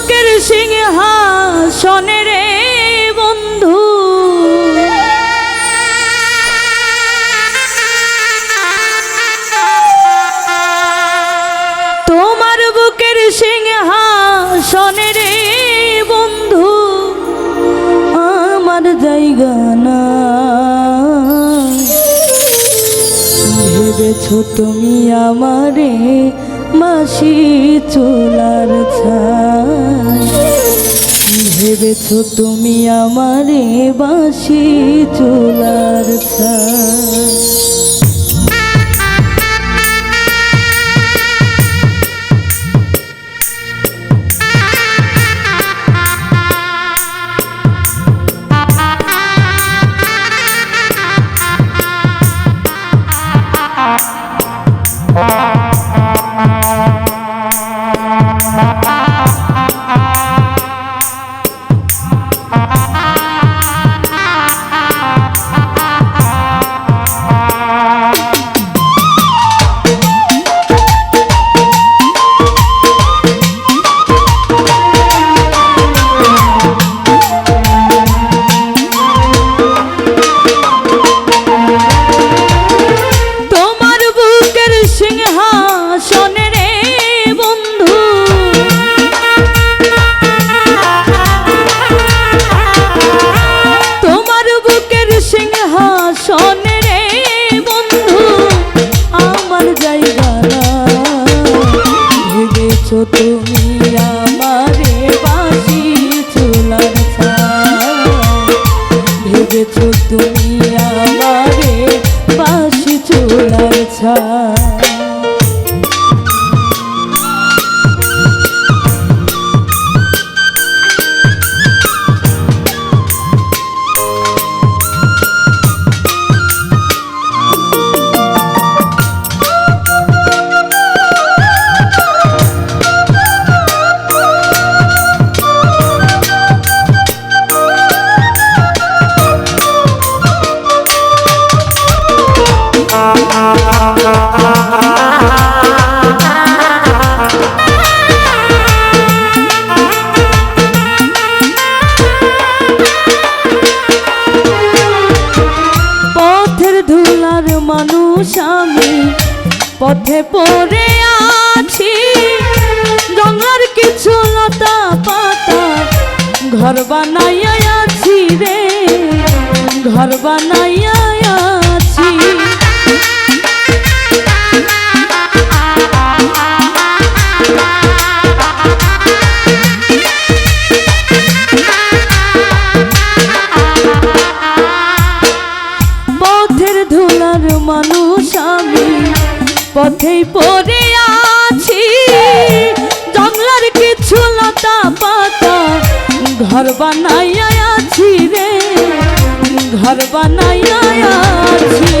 বুকের সিংহাসনে রে বন্ধু। তোমার বুকের সিংহাসনে রে বন্ধু, আমার জায়গা না ভেবেছ তুমি আমারে মাসি চোলার ছায়। ভেবেছ তুমি আমারে বাসি চোলার ছাই ভেবেছ তুমি পথে পড়ে আছি। জঙ্গলার কিছু লতা পাতা ঘর বানাইয়া আছি রে। ঘর বানাইয়া পথেই পড়ে আছি। জঙ্গলার কিছু লতা পাতা ঘর বানাইয়া আছি রে ঘর বানাইয়া আছি।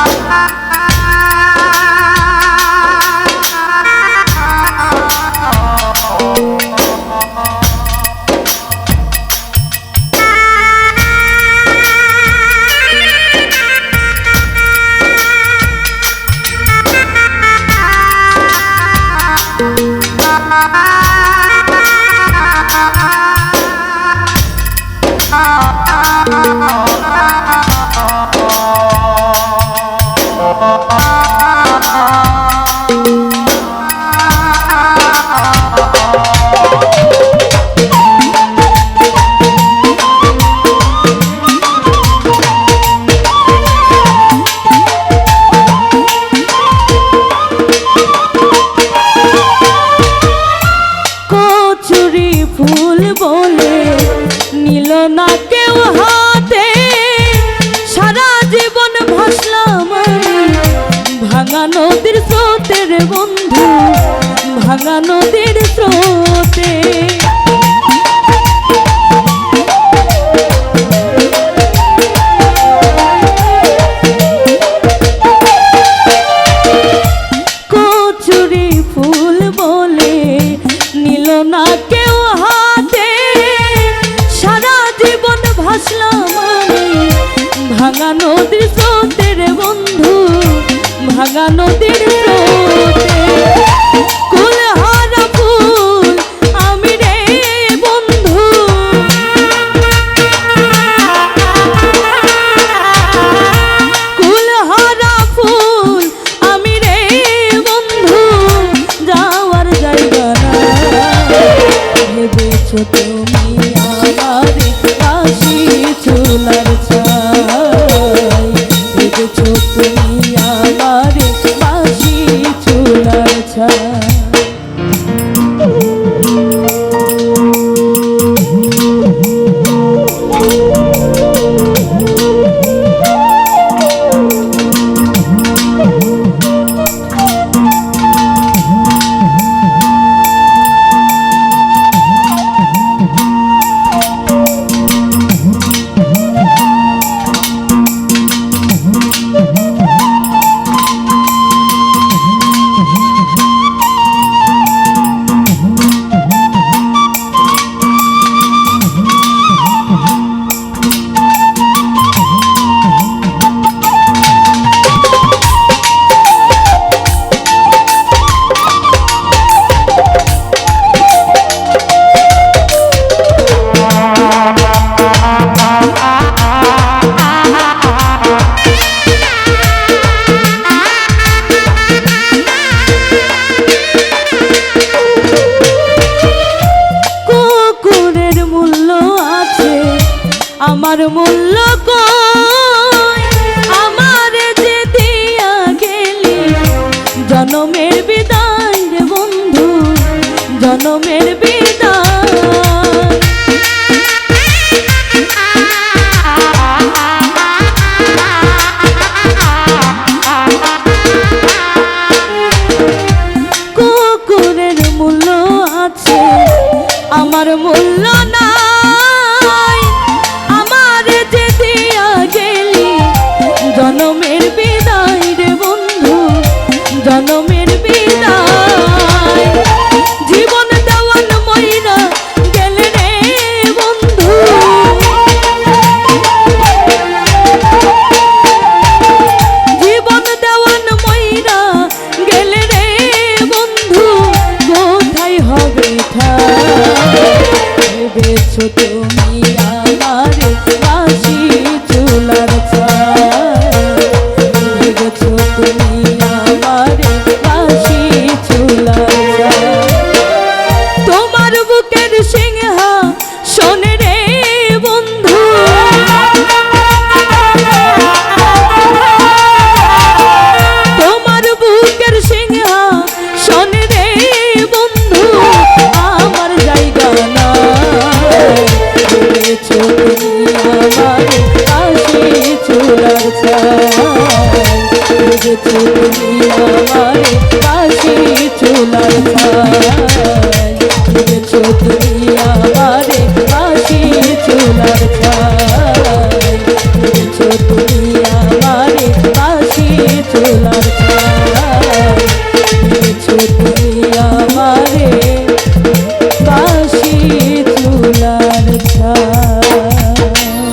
না কেউ হাতে। সারা জীবন ভাসলাম ভাঙা নদীর স্রোতের বন্ধু ভাঙা নদীর ভাসলাম আমি। ভাঙা নদীর স্রোতের বন্ধু ভাঙা নদীর স্রোত। আমার মূল্য আমার যে দিয়া গেলি জনমের বিদায় রে বন্ধু জনমের জনমের বিদায়। জীবন দেওয়ান ময়রা গেলে বন্ধু। জীবন দেওয়ান ময়রা গেলে বন্ধু। কোথায় হবে ঠাই ভেবেছো Hallelujah.